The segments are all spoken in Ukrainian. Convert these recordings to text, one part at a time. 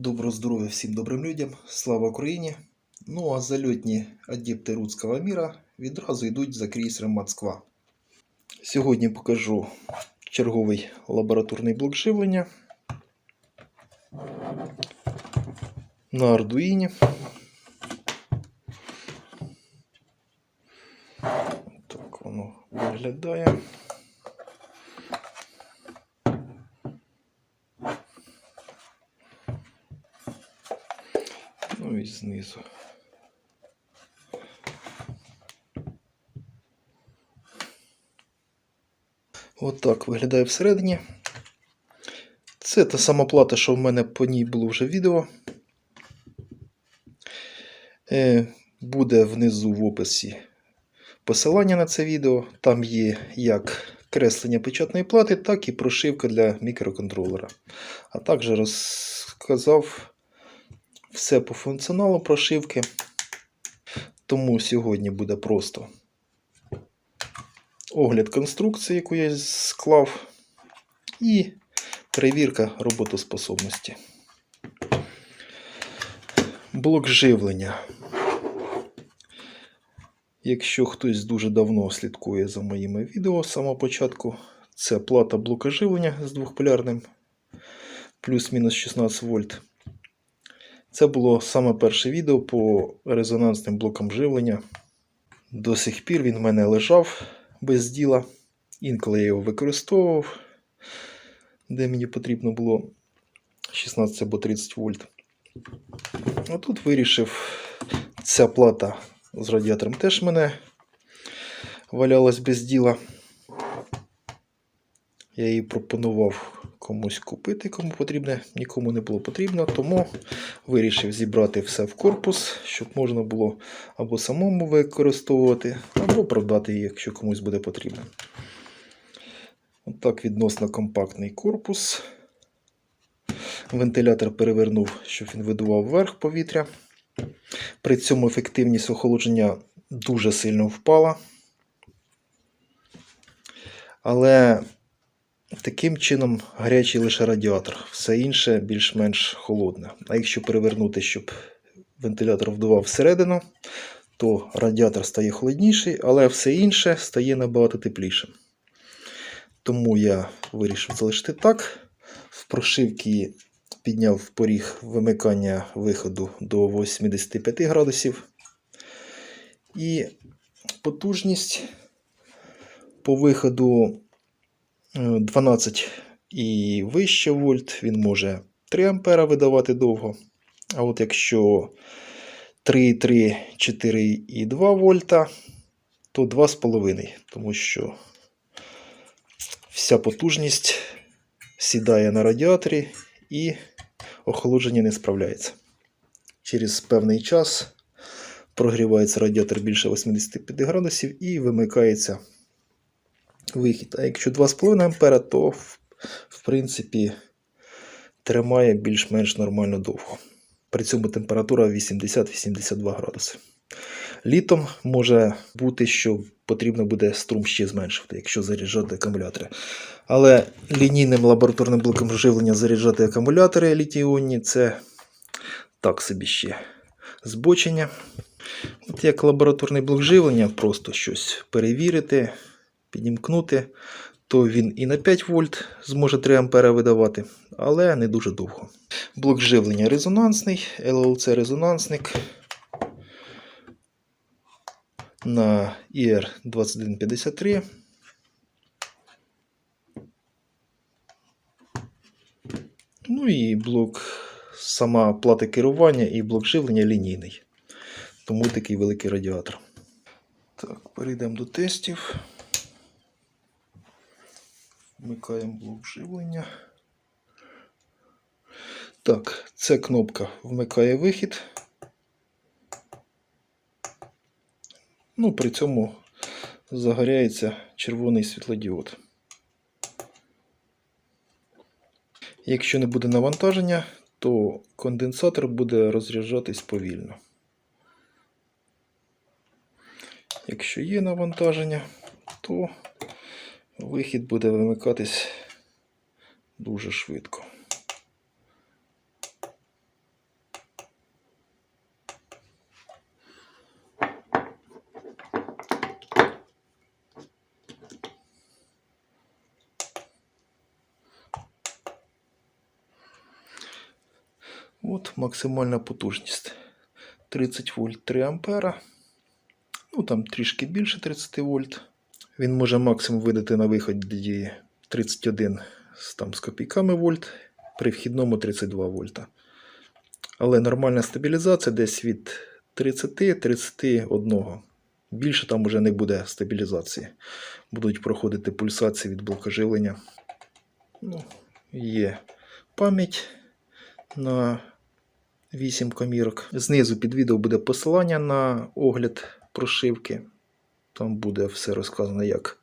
Доброго здоров'я всім добрим людям, слава Україні! Ну а зальотні адепти руського міра відразу йдуть за крейсером Москва. Сьогодні покажу черговий лабораторний блок живлення на Ардуїні. Так воно виглядає. Знизу. Отак виглядає всередині. Це та сама плата, що в мене по ній було вже відео. Е, Буде внизу в описі посилання на це відео. Там є як креслення печатної плати, так і прошивка для мікроконтролера. А також розказав все по функціоналу прошивки. Тому сьогодні буде просто огляд конструкції, яку я склав, і перевірка роботоспособності. Блок живлення. Якщо хтось дуже давно слідкує за моїми відео з самого початку, це плата блока живлення з двохполярним плюс-мінус 16 вольт. Це було саме перше відео по резонансним блокам живлення. До сих пір він в мене лежав без діла. Інколи я його використовував, де мені потрібно було 16 або 30 вольт. А тут вирішив, ця плата з радіатором теж мене валялась без діла. Я її пропонував комусь купити, кому потрібне, нікому не було потрібно, тому вирішив зібрати все в корпус, щоб можна було або самому використовувати, або продати якщо комусь буде потрібно. Отак відносно компактний корпус. Вентилятор перевернув, щоб він видував вверх повітря. При цьому ефективність охолодження дуже сильно впала. Але таким чином гарячий лише радіатор, все інше більш-менш холодне. А якщо перевернути, щоб вентилятор вдував всередину, то радіатор стає холодніший, але все інше стає набагато теплішим. Тому я вирішив залишити так. В прошивці підняв поріг вимикання виходу до 85 градусів. І потужність по виходу 12 і вище вольт, він може 3 ампера видавати довго. А от якщо 3,3, 4,2 вольта, то 2,5, тому що вся потужність сідає на радіаторі і охолодження не справляється. Через певний час прогрівається радіатор більше 85 градусів і вимикається вихід. А якщо 2,5 А, то в принципі тримає більш-менш нормально довго. При цьому температура 80-82 градуси. Літом може бути, що потрібно буде струм ще зменшувати, якщо заряджати акумулятори. Але лінійним лабораторним блоком живлення заряджати акумулятори літій-іонні це так собі ще збочення. От як лабораторний блок живлення, просто щось перевірити, підімкнути, то він і на 5 вольт зможе 3 ампера видавати, але не дуже довго. Блок живлення резонансний, LLC резонансник на IR2153. Ну і блок, сама плата керування і блок живлення лінійний. Тому такий великий радіатор. Так, перейдемо до тестів. Вмикаємо блок живлення. Так, це кнопка вмикає вихід. Ну, при цьому загоряється червоний світлодіод. Якщо не буде навантаження, то конденсатор буде розряджатись повільно. Якщо є навантаження, то вихід буде вимикатись дуже швидко. От максимальна потужність 30 вольт 3 ампера. Ну там трішки більше 30 вольт. Він може максимум видати на виході 31 з, там, з копійками вольт, при вхідному 32 вольта. Але нормальна стабілізація десь від 30-31. Більше там вже не буде стабілізації. Будуть проходити пульсації від блока живлення. Ну, є пам'ять на 8 комірок. Знизу під відео буде посилання на огляд прошивки. Там буде все розказано, як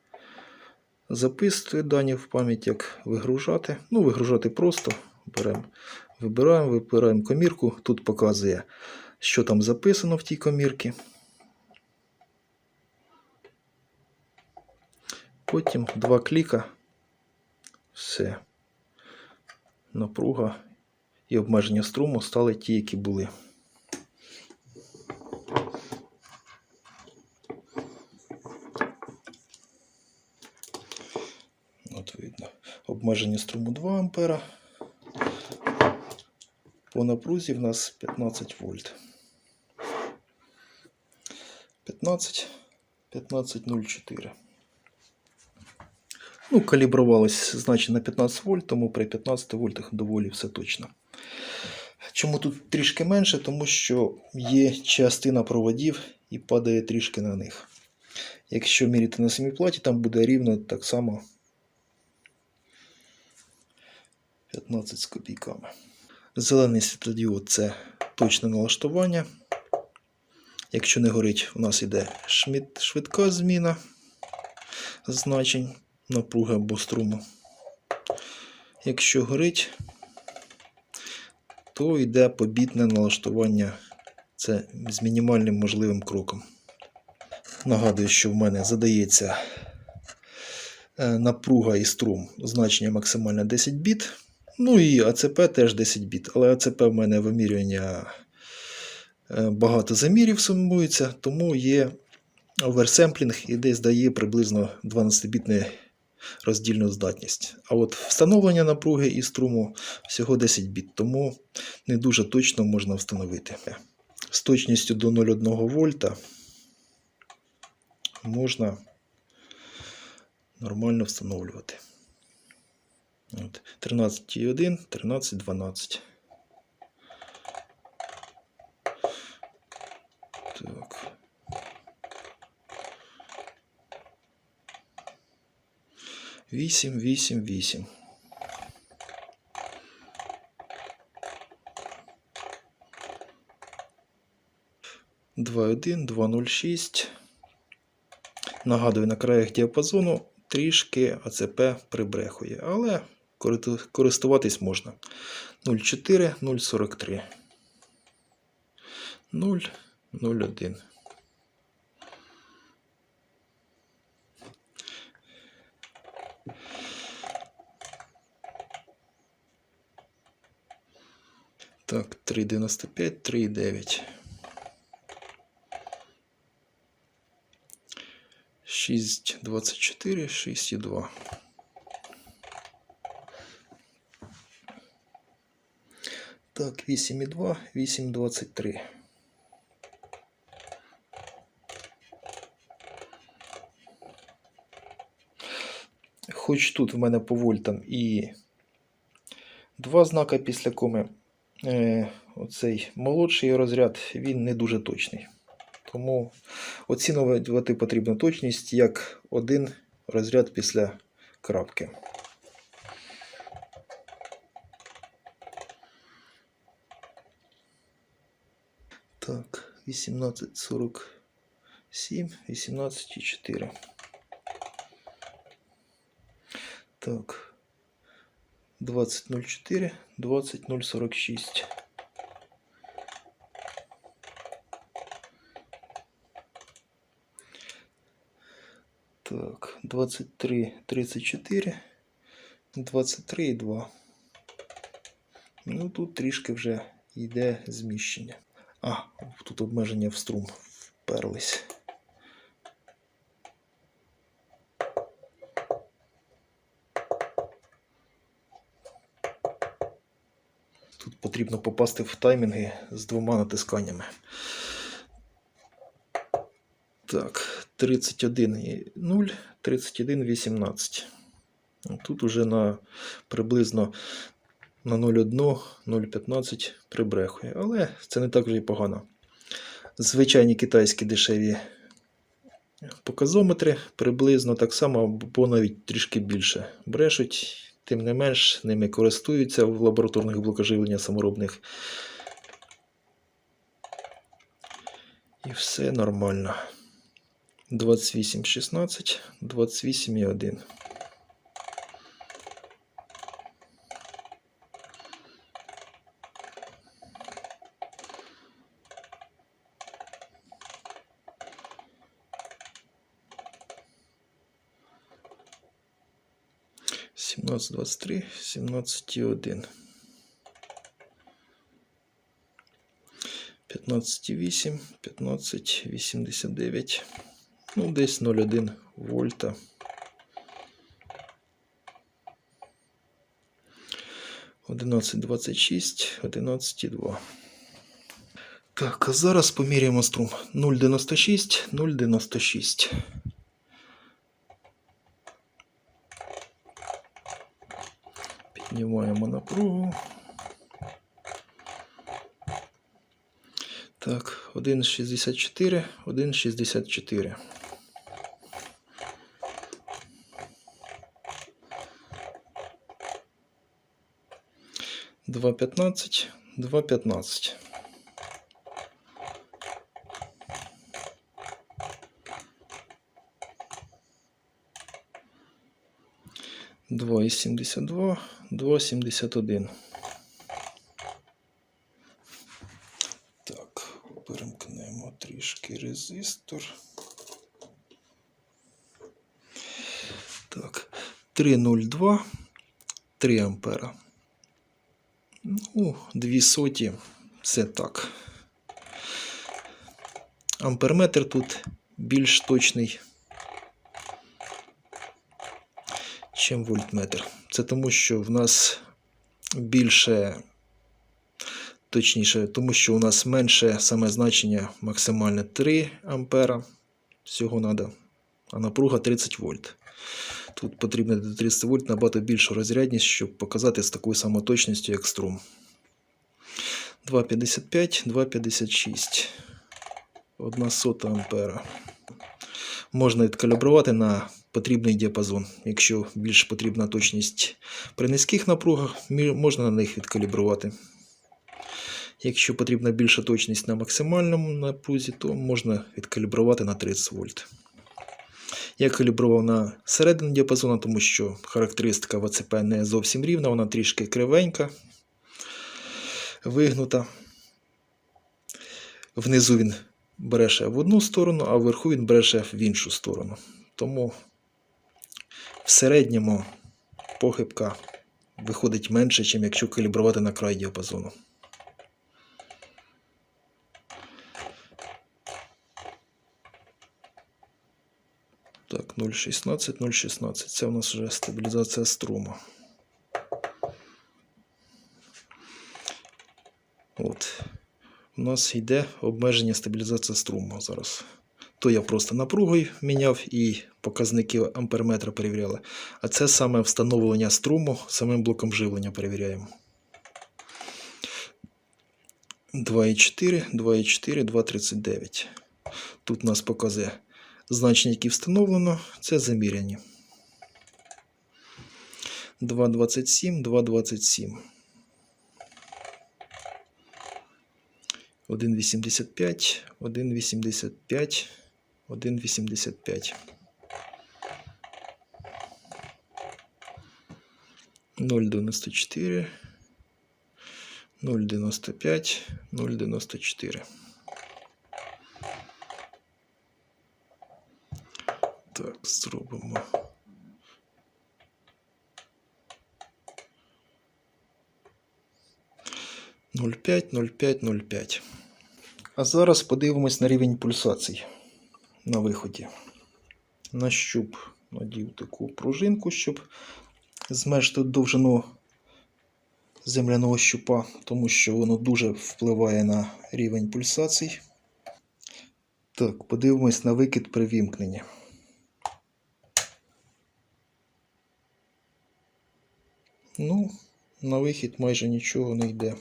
записувати дані в пам'ять, як вигружати. Ну, вигружати просто. Беремо, вибираємо, вибираємо комірку. Тут показує, що там записано в тій комірці. Потім два кліка. Все. Напруга і обмеження струму стали ті, які були. От видно. Обмеження струму 2 ампера. По напрузі в нас 15 вольт. 15, 15,04. Ну, калібрувалось значить на 15 вольт, тому при 15 вольтах доволі все точно. Чому тут трішки менше? Тому що є частина проводів і падає трішки на них. Якщо міряти на самій платі, там буде рівно так само 15 з копійками. Зелений світлодіод це точне налаштування. Якщо не горить, у нас йде швидка зміна значень напруги або струму. Якщо горить, то йде побітне налаштування. Це з мінімальним можливим кроком. Нагадую, що в мене задається е, напруга і струм значення максимально 10 біт. Ну і АЦП теж 10 біт. Але АЦП в мене вимірювання е, багато замірів сумується, тому є оверсемплінг і десь дає приблизно 12-бітний роздільну здатність. А от встановлення напруги і струму всього 10 біт, тому не дуже точно можна встановити. З точністю до 0,1 вольта можна нормально встановлювати. От, 13,1, 13,12. Так. Вісім, вісім, вісім. Два один, два нуль шість. Нагадую, на краях діапазону трішки АЦП прибрехує, але користуватись можна. 0,4, 0,43. 0, 0,1. Так, 3,95, 3,9. 6,24, 6,2. Так, 8,2, 8,23. Хоч тут в мене по вольтам і два знака після коми. Е, оцей молодший розряд він не дуже точний. Тому оцінювати потрібно точність як один розряд після крапки. 1847, 18,4. Так. 20.04, 20.046. Так, 23.34, 23.2. Ну, тут трішки вже йде зміщення. А, тут обмеження в струм вперлись. Тут потрібно попасти в таймінги з двома натисканнями. Так, 31,0, 31,18. Тут уже на приблизно на 0,1, 0,15 прибрехує. Але це не так вже і погано. Звичайні китайські дешеві показометри приблизно так само, або навіть трішки більше брешуть. Тим не менш, ними користуються в лабораторних блокоживлення саморобних. І все нормально. 28,16, 28,1. Сімнадцять двадцять три, сімнадцять і один. П'ятнадцять вісім, п'ятнадцять вісімдесят дев'ять. Ну, десь 0,1 вольта. Одинадцять двадцять шість, одинадцять і два. Так, а зараз поміряємо струм. 0,96, 0,96. Піднімаємо напругу. Так, 1,64, 1,64. Два п'ятнадцять, два п'ятнадцять. Два і сімдесят два, два сімдесят один. Так, перемкнемо трішки резистор. Так, 3,02, 3 ампера. Ну, 2 соті, це так. Амперметр тут більш точний, чим вольтметр. Це тому, що в нас більше точніше, тому що у нас менше саме значення максимальне 3 ампера. Всього треба, а напруга 30 вольт. Тут потрібно до 30 вольт набагато більшу розрядність, щоб показати з такою самою точністю, як струм. 2,55, 2,56. 1 сота ампера. Можна відкалібрувати на потрібний діапазон. Якщо більш потрібна точність при низьких напругах, можна на них відкалібрувати. Якщо потрібна більша точність на максимальному напрузі, то можна відкалібрувати на 30 вольт. Я калібрував на середину діапазону, тому що характеристика ВЦП не зовсім рівна, вона трішки кривенька, вигнута. Внизу він бреше в одну сторону, а вверху він бреше в іншу сторону. Тому в середньому похибка виходить менше, ніж якщо калібрувати на край діапазону. Так, 0,16, 0,16. Це у нас вже стабілізація струму. От. У нас йде обмеження стабілізації струму зараз. То я просто напругою міняв і показники амперметра перевіряли. А це саме встановлення струму самим блоком живлення перевіряємо. 2,4, 2,4, 2,39. Тут нас показує значення, які встановлено, це заміряні. 2,27, 2,27. 1,85, 1,85, 1,85. 0,94, 0,95, 0,94. Так, зробимо. Нуль п'ять, нуль п'ять, нуль п'ять. А зараз подивимось на рівень пульсацій на виході. На щуп надів таку пружинку, щоб зменшити довжину земляного щупа, тому що воно дуже впливає на рівень пульсацій. Так, подивимось на викид при вімкненні. Ну, на вихід майже нічого не йде.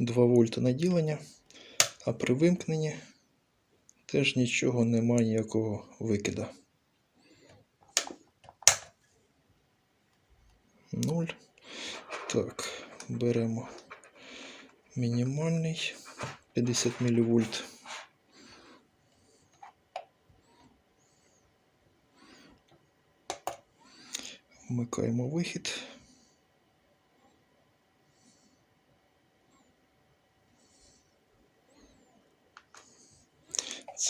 Два вольта наділення, а при вимкненні теж нічого немає ніякого викида. Нуль. Так, беремо мінімальний 50 мВ. Вмикаємо вихід.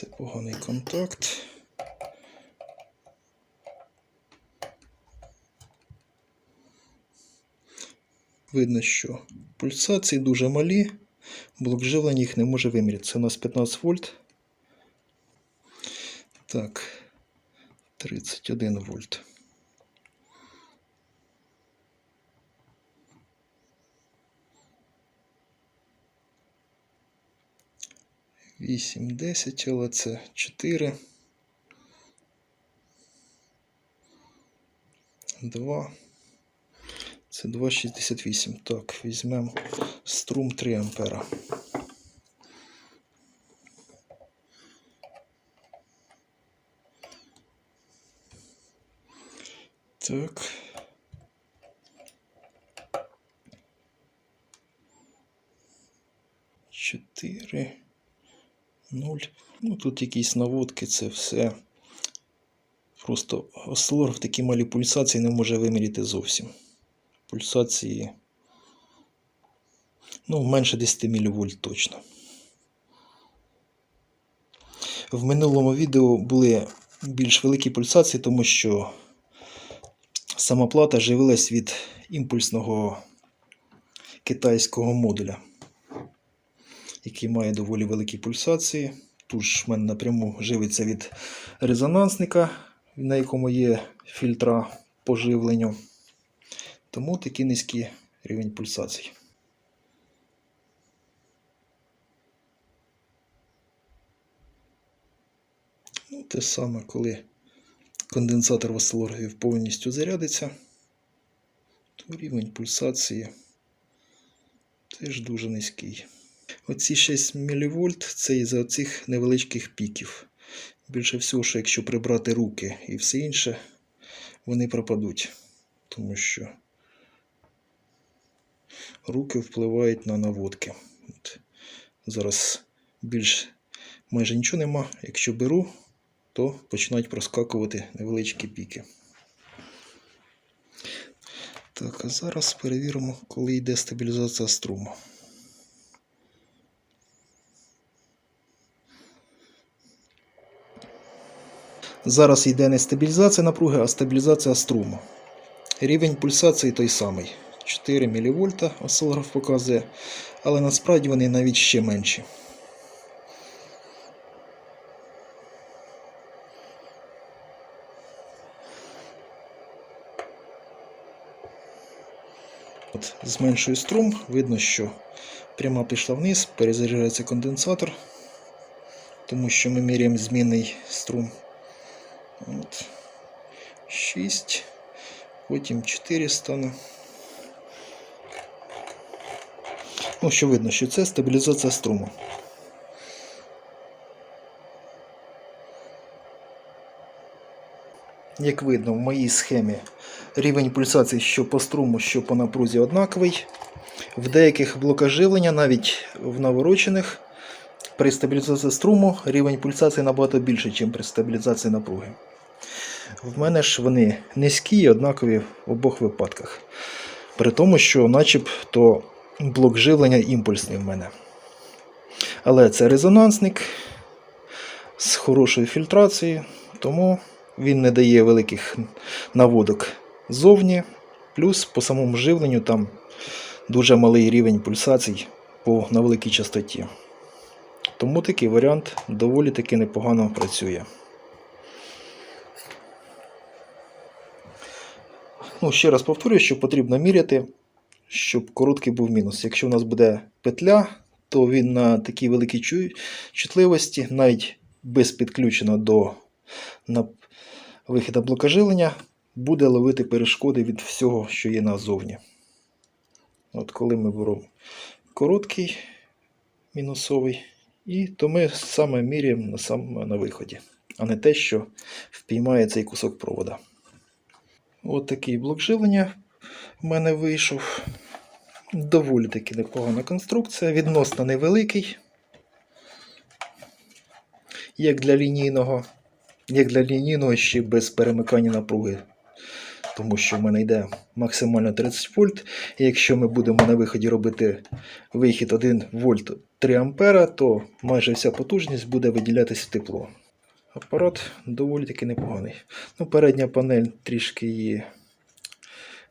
Це поганий контакт. Видно, що пульсації дуже малі, блок живлення їх не може виміряти. Це у нас 15 вольт. Так, 31 вольт. Вісім, десять, але це чотири. Два. Це 2,68. Так, візьмемо струм 3 ампера. Так. Чотири. Нуль. Ну тут якісь наводки, це все. Просто осцилограф такі малі пульсації не може виміряти зовсім. Пульсації. Ну, менше 10 мВ точно. В минулому відео були більш великі пульсації, тому що сама плата живилась від імпульсного китайського модуля, який має доволі великі пульсації. Мене напряму живиться від резонансника, на якому є фільтра по живленню. Тому такий низький рівень пульсацій. Ну, те саме, коли конденсатор в повністю зарядиться, то рівень пульсації теж дуже низький. Оці 6 мВ це із-за цих невеличких піків. Більше всього, що якщо прибрати руки і все інше, вони пропадуть. Тому що руки впливають на наводки. От. Зараз більш майже нічого нема. Якщо беру, то починають проскакувати невеличкі піки. Так, а зараз перевіримо, коли йде стабілізація струму. Зараз йде не стабілізація напруги, а стабілізація струму. Рівень пульсації той самий. 4 мВ осцилограф показує, але насправді вони навіть ще менші. От, Зменшую струм, видно, що пряма пішла вниз, перезаряджається конденсатор, тому що ми міряємо змінний струм. От. 6, потім 4 стане. Ну, що видно, що це стабілізація струму. Як видно, в моїй схемі рівень пульсації що по струму, що по напрузі однаковий. В деяких блоках живлення, навіть в наворочених, при стабілізації струму рівень пульсації набагато більший, ніж при стабілізації напруги. В мене ж вони низькі і однакові в обох випадках. При тому, що начебто блок живлення імпульсний в мене. Але це резонансник з хорошою фільтрацією, тому він не дає великих наводок ззовні. Плюс по самому живленню там дуже малий рівень пульсацій по, на великій частоті. Тому такий варіант доволі таки непогано працює. Ну, ще раз повторюю, що потрібно міряти, щоб короткий був мінус. Якщо у нас буде петля, то він на такій великій чутливості, навіть без підключення до на вихіда блокаживлення, буде ловити перешкоди від всього, що є назовні. От коли ми беремо короткий мінусовий, і то ми саме міряємо на, на виході, а не те, що впіймає цей кусок провода. От такий блок живлення в мене вийшов. Доволі таки непогана конструкція, відносно невеликий, як для лінійного, як для лінійного ще без перемикання напруги. Тому що в мене йде максимально 30 вольт. І якщо ми будемо на виході робити вихід 1 вольт 3 ампера, то майже вся потужність буде виділятися в тепло. Апарат доволі таки непоганий. Ну, передня панель трішки її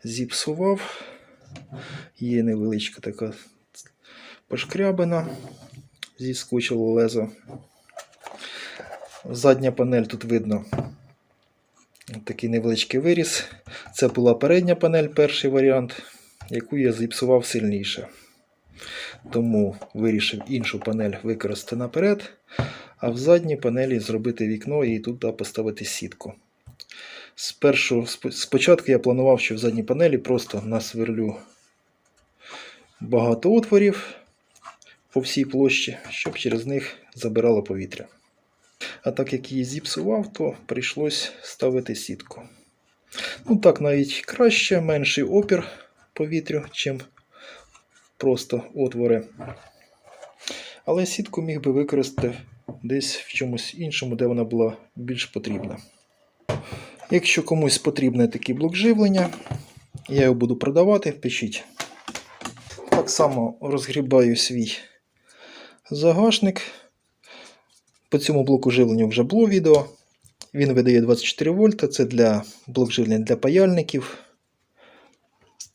зіпсував. Є невеличка така пошкрябина, зіскочило лезо. Задня панель тут видно такий невеличкий виріз. Це була передня панель, перший варіант, яку я зіпсував сильніше. Тому вирішив іншу панель використати наперед, а в задній панелі зробити вікно і туди поставити сітку. Спершу, спочатку я планував, що в задній панелі просто насверлю багато отворів по всій площі, щоб через них забирало повітря. А так як її зіпсував, то прийшлось ставити сітку. Ну так навіть краще, менший опір повітрю, чим просто отвори. Але сітку міг би використати десь в чомусь іншому, де вона була більш потрібна. Якщо комусь потрібний такий блок живлення, я його буду продавати, пишіть. Так само розгрібаю свій загашник. По цьому блоку живлення вже було відео. Він видає 24 вольта. Це для блок живлення для паяльників,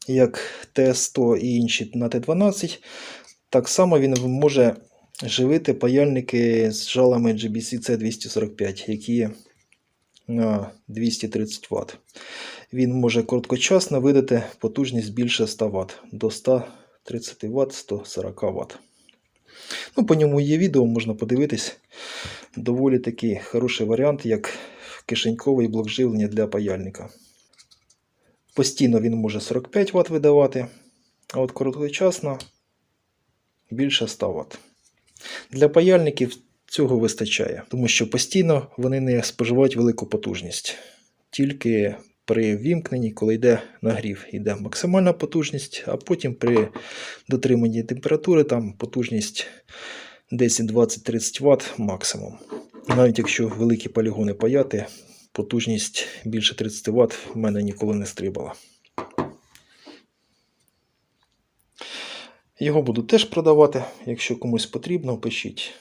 як Т100 і інші на Т12. Так само він може живити паяльники з жалами GBC C245, які на 230 Вт. Він може короткочасно видати потужність більше 100 Вт до 130 Вт 140 Вт. Ну, по ньому є відео, можна подивитись. Доволі такий хороший варіант, як кишеньковий блок живлення для паяльника. Постійно він може 45 Вт видавати, а от короткочасно більше 100 Вт. Для паяльників цього вистачає, тому що постійно вони не споживають велику потужність. Тільки при вімкненні, коли йде нагрів, йде максимальна потужність, а потім при дотриманні температури там потужність 10, 20, 30 Вт максимум. Навіть якщо великі полігони паяти, потужність більше 30 Вт в мене ніколи не стрибала. Його буду теж продавати. Якщо комусь потрібно, пишіть.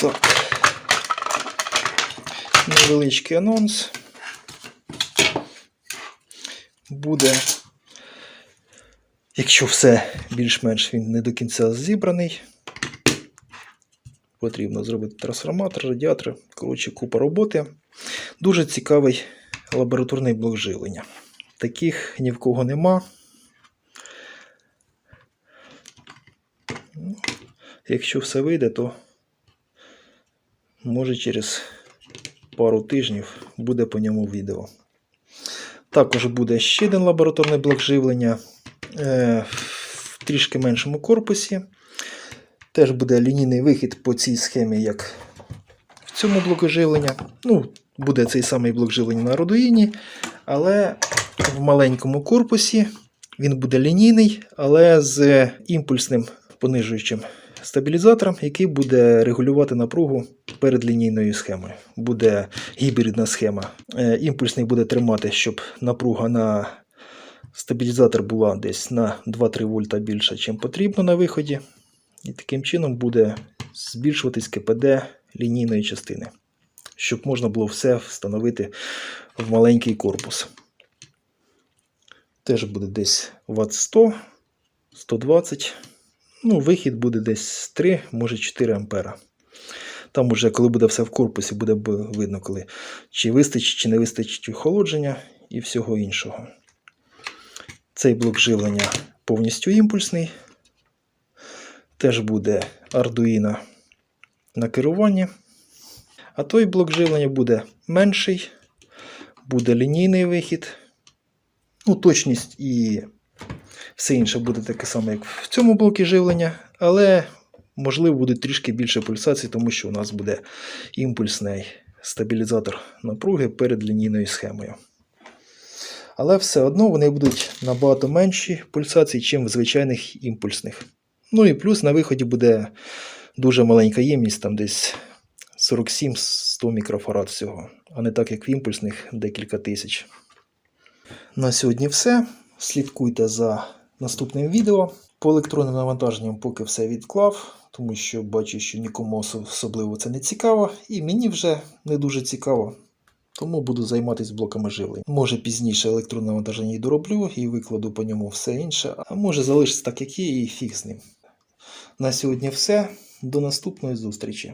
Так. Невеличкий анонс. Буде, якщо все більш-менш він не до кінця зібраний, потрібно зробити трансформатор, радіатор, коротше, купа роботи. Дуже цікавий лабораторний блок живлення. Таких ні в кого нема. Якщо все вийде, то може через пару тижнів буде по ньому відео. Також буде ще один лабораторний блок живлення е, в трішки меншому корпусі. Теж буде лінійний вихід по цій схемі, як в цьому блоку живлення. Ну, буде цей самий блок живлення на Arduino, але в маленькому корпусі він буде лінійний, але з імпульсним понижуючим стабілізатором, який буде регулювати напругу перед лінійною схемою. Буде гібридна схема. Е, Імпульсний буде тримати, щоб напруга на стабілізатор була десь на 2-3 вольта більше, ніж потрібно на виході. І таким чином буде збільшуватись КПД лінійної частини, щоб можна було все встановити в маленький корпус. Теж буде десь Вт 100, 120. Ну, вихід буде десь 3, може 4 ампера. Там уже, коли буде все в корпусі, буде видно, коли чи вистачить, чи не вистачить охолодження, і всього іншого. Цей блок живлення повністю імпульсний. Теж буде Arduino на керуванні. А той блок живлення буде менший, буде лінійний вихід. Ну, точність і все інше буде таке саме, як в цьому блокі живлення, але можливо буде трішки більше пульсацій, тому що у нас буде імпульсний стабілізатор напруги перед лінійною схемою. Але все одно вони будуть набагато менші пульсації, ніж в звичайних імпульсних. Ну і плюс на виході буде дуже маленька ємність, там десь 47-100 мікрофарад всього, а не так як в імпульсних декілька тисяч. На сьогодні все. Слідкуйте за наступним відео. По електронним навантаженням поки все відклав, тому що бачу, що нікому особливо це не цікаво, і мені вже не дуже цікаво. Тому буду займатися блоками живлень. Може пізніше електронне навантаження і дороблю, і викладу по ньому все інше, а може залишиться так, як є, і фіг з ним. На сьогодні все. До наступної зустрічі.